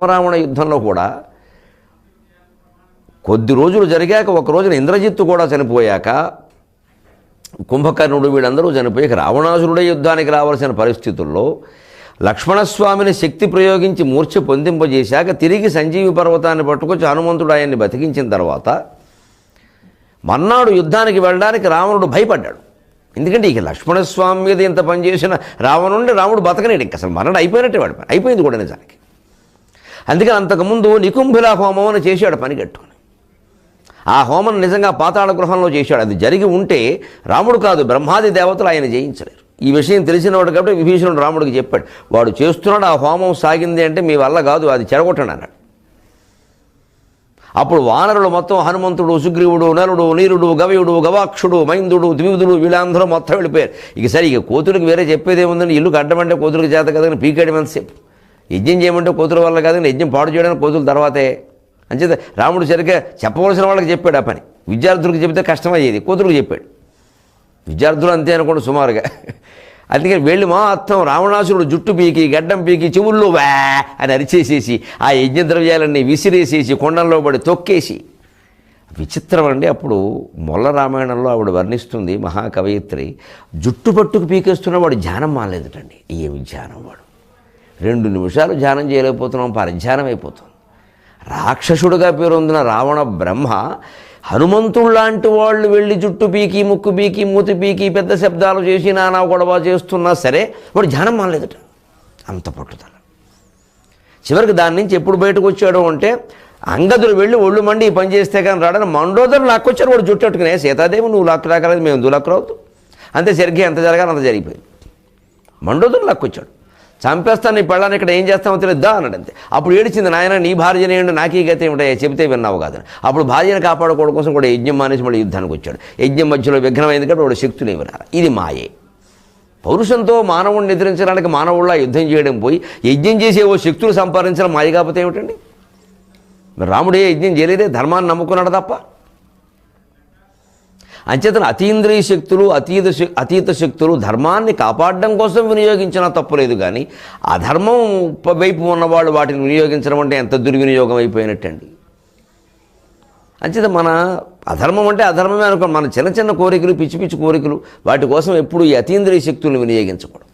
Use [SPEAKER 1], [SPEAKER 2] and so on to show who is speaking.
[SPEAKER 1] రామరావణ యుద్ధంలో కూడా కొద్ది రోజులు జరిగాక ఒక రోజున ఇంద్రజిత్తు కూడా చనిపోయాక కుంభకర్ణుడు వీళ్ళందరూ చనిపోయాక రావణాసురుడే యుద్ధానికి రావాల్సిన పరిస్థితుల్లో లక్ష్మణస్వామిని శక్తి ప్రయోగించి మూర్ఛ పొందింపజేశాక తిరిగి సంజీవి పర్వతాన్ని పట్టుకొచ్చి హనుమంతుడు ఆయన్ని బతికించిన తర్వాత మన్నాడు యుద్ధానికి వెళ్ళడానికి రావణుడు భయపడ్డాడు. ఎందుకంటే ఇక లక్ష్మణస్వామి మీద ఇంత పనిచేసిన రావణుండి రాముడు బతకనేడు ఇంక అసలు మరణం అయిపోయినట్టే వాడి. పని అయిపోయింది కూడా నిజానికి. అందుకని అంతకుముందు నికుంభిల హోమం అని చేశాడు పని కట్టుకొని. ఆ హోమం నిజంగా పాతాళ గృహంలో చేశాడు. అది జరిగి ఉంటే రాముడు కాదు బ్రహ్మాది దేవతలు ఆయన జయించలేరు. ఈ విషయం తెలిసినవాడు కాబట్టి విభీషణుడు రాముడికి చెప్పాడు వాడు చేస్తున్నాడు ఆ హోమం సాగింది అంటే మీ వల్ల కాదు అది చెడగొట్టండి అన్నాడు. అప్పుడు వానరులు మొత్తం హనుమంతుడు సుగ్రీవుడు నలుడు నీరుడు గవయుడు గవాక్షుడు మైందుడు ద్విధుడు వీళ్ళందరూ మొత్తం వెళ్ళిపోయారు. ఇక సరే ఇక కోతులకు వేరే చెప్పేదేముందని ఇల్లు కట్టమంటే కోతులకు చేత కదని పీకేయడం ఎంతసేపు? యజ్ఞం చేయమంటే కోతుల వల్ల కాదని యజ్ఞం పాడు చేయడానికి కోతుల తర్వాతే. అంచేత రాముడు సరిగ్గా చెప్పవలసిన వాళ్ళకి చెప్పాడు ఆ పని. విద్యార్థులకు చెబితే కష్టమయ్యేది కోతులకు చెప్పాడు. విద్యార్థులు అంతే అనుకోండి సుమారుగా. అందుకని వెళ్ళి మాత్రం రావణాసురుడు జుట్టు పీకి గడ్డం పీకి చెవుల్లో వా అని అరిచేసేసి ఆ యజ్ఞ ద్రవ్యాలన్నీ విసిరేసేసి కొండంలో పడి తొక్కేసి. విచిత్రం అండి అప్పుడు మొల్ల రామాయణంలో ఆవిడ వర్ణిస్తుంది మహాకవయిత్రి. జుట్టు పట్టుకు పీకేస్తున్నవాడు ధ్యానం మాలేదుటండి ఏమి ధ్యానం వాడు? రెండు నిమిషాలు ధ్యానం చేయలేకపోతున్నాం పరిధ్యానం అయిపోతుంది. రాక్షసుడుగా పేరొందిన రావణ బ్రహ్మ హనుమంతుడు లాంటి వాళ్ళు వెళ్ళి జుట్టు పీకి ముక్కు పీకి మూతి పీకి పెద్ద శబ్దాలు చేసి నానా గొడవ చేస్తున్నా సరే వాడు ధ్యానం మానలేదట. అంత పట్టుదల. చివరికి దాని నుంచి ఎప్పుడు బయటకు వచ్చాడు అంటే అంగదులు వెళ్ళి ఒళ్ళు మండి ఈ పని చేస్తే కానీ రాడని మండోదరు లాక్కొచ్చారు వాడు జుట్టు అట్టుకునే సీతాదేవి నువ్వు లాక్కు రాకలేదు మేము ఎందుకు లాక్కు రావద్దు అంతే సరిగ్గా ఎంత జరగాలి అంత జరిగిపోయింది. మండోదరు లాక్కొచ్చాడు. చంపేస్తాను నీ పెళ్ళాన్ని ఇక్కడ ఏం చేస్తామో తెలియదు. దా అన్నాడు అంతే అప్పుడు ఏడిచింది నాయన నీ భార్యనే ఏంటి నాకీ గతి ఏమిటాయా చెబితే విన్నావు కాదని అప్పుడు భార్యను కాపాడుకోవడం కోసం కూడా యజ్ఞం మానేసి మళ్ళీ యుద్ధానికి వచ్చాడు. యజ్ఞం మధ్యలో విఘ్నమైంది కాబట్టి వాడు శక్తులు ఇవ్వరారు ఇది మాయే. పౌరుషంతో మానవుడిని నిద్రించడానికి మానవుళ్ళ యుద్ధం చేయడం పోయి యజ్ఞం చేసే ఓ శక్తులు సంపాదించడం మాయ కాకపోతే ఏమిటండి? రాముడే యజ్ఞం చేయలేదే? ధర్మాన్ని నమ్ముకున్నాడు తప్ప? అంచేతన అతీంద్రియ శక్తులు అతీత అతీత శక్తులు ధర్మాన్ని కాపాడడం కోసం వినియోగించినా తప్పులేదు కానీ అధర్మం వైపు ఉన్నవాళ్ళు వాటిని వినియోగించడం అంటే ఎంత దుర్వినియోగం అయిపోయినట్టండి. అంచేత మన అధర్మం అంటే అధర్మమే అనుకో మన చిన్న చిన్న కోరికలు పిచ్చి పిచ్చి కోరికలు వాటి కోసం ఎప్పుడు ఈ అతీంద్రియ శక్తులను వినియోగించకూడదు.